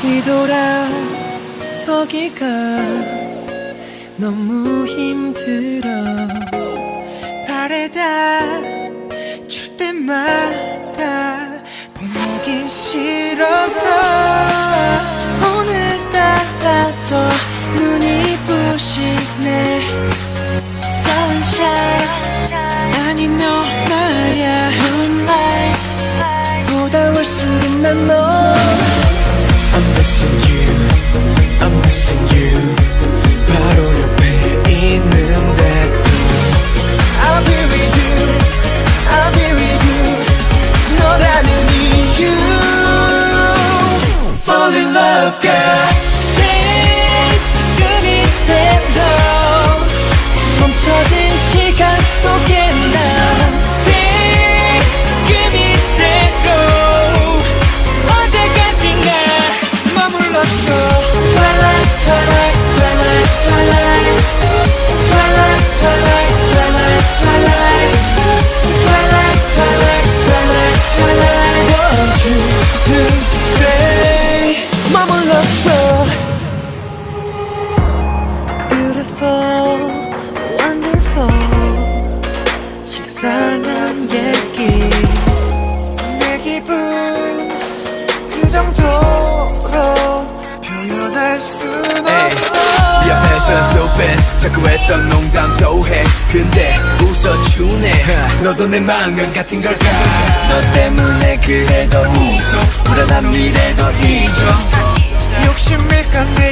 뒤돌아서기가 너무 힘들어. 바래다 자꾸 했던 농담도 해. 근데 웃어주네. 너도 내 망은 같은 걸까? 너 때문에 그래도 웃어. 불안한 미래도 잊어. 욕심일까 내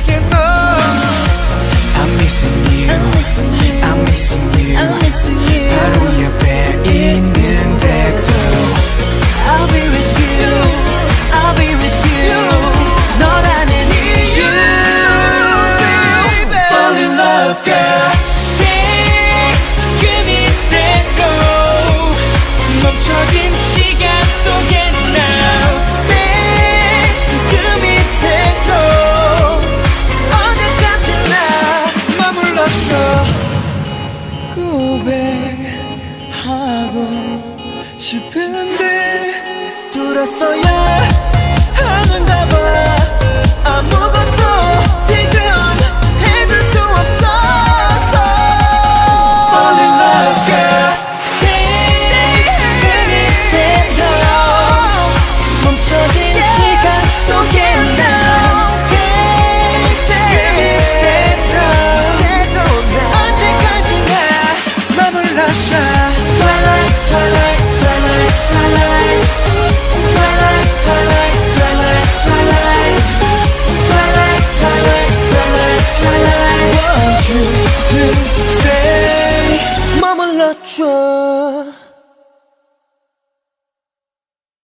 하고 싶은데 돌아서야 해 着.